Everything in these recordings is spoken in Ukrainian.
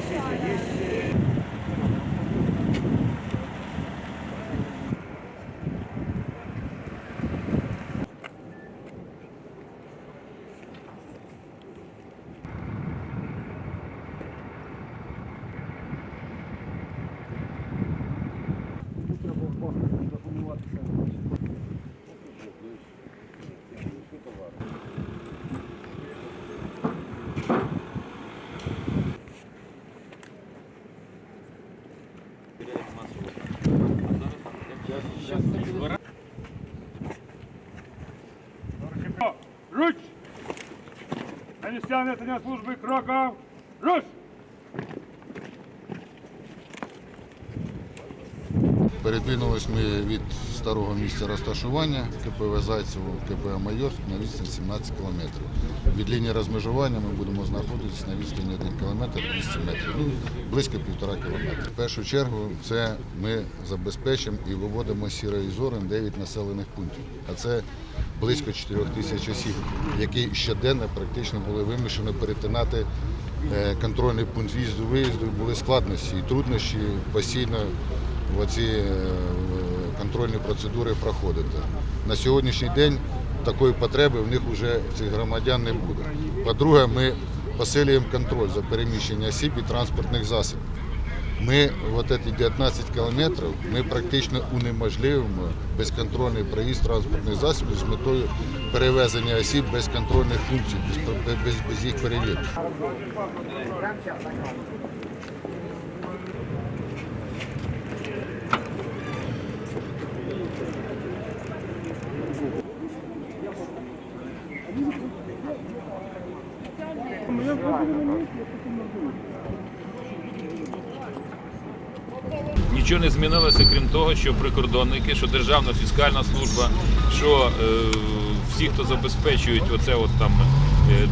Руч! На місця несення службы Кроков! Руч! Передвинулись ми від старого місця розташування КПВ Зайцево, КПВ Майорськ на відстань 17 кілометрів. Від лінії розмежування ми будемо знаходитися на відстані 1 кілометр 200 метрів, ну, близько півтора кілометра. В першу чергу це ми забезпечимо і виводимо сірої зони 9 населених пунктів. А це близько 4 тисяч осіб, які щоденно практично були вимушені перетинати е, контрольний пункт в'їзду виїзду. Були складності і труднощі постійно в оці е, контрольні процедури проходити. На сьогоднішній день такої потреби в них вже цих громадян не буде. По-друге, ми посилюємо контроль за переміщення осіб і транспортних засобів. Ми от ці 19 кілометрів ми практично унеможливимо безконтрольний проїзд транспортних засобів з метою перевезення осіб без контрольних функцій, без, без, без їх перевірки. Нічого не змінилося, крім того, що прикордонники, що Державна фіскальна служба, що е, всі, хто забезпечують оце от там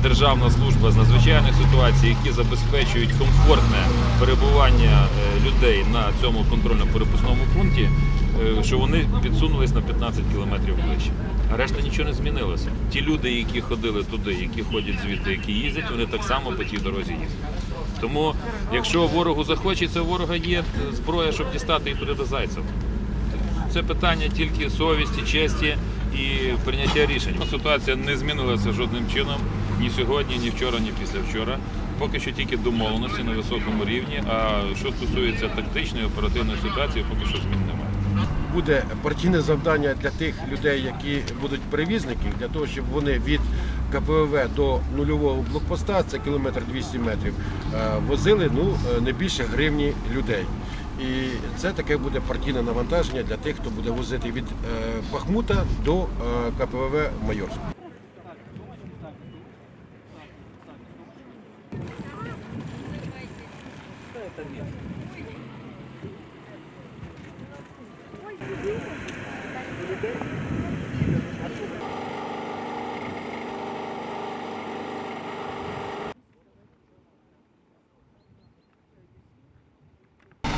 Державна служба з надзвичайних ситуацій, які забезпечують комфортне перебування е, людей на цьому контрольно-перепусному пункті, е, що вони підсунулись на 15 кілометрів ближче. А решта нічого не змінилося. Ті люди, які ходили туди, які ходять звідти, які їздять, вони так само по тій дорозі їздять. Тому, якщо ворогу захочеться, у ворога є зброя, щоб дістати і туди до Зайцева. Це питання тільки совісті, честі і прийняття рішень. Ситуація не змінилася жодним чином ні сьогодні, ні вчора, ні післявчора. Поки що тільки домовленості на високому рівні. А що стосується тактичної оперативної ситуації, поки що змін немає. буде партійне завдання для тих людей, які будуть перевізники, для того, щоб вони від КПВВ до нульового блокпоста, це кілометр 200 метрів, е, возили ну, е, не більше гривні людей. І це таке буде партійне навантаження для тих, хто буде возити від е, Бахмута до е, КПВВ Майорськ.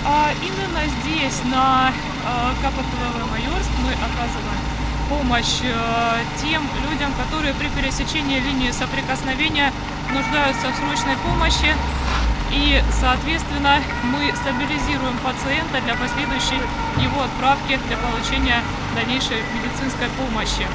А именно здесь, на э, КППВ Майорск, мы оказываем помощь э, тем людям, которые при пересечении линии соприкосновения нуждаются в срочной помощи. И, соответственно, мы стабилизируем пациента для последующей его отправки для получения дальнейшей медицинской помощи.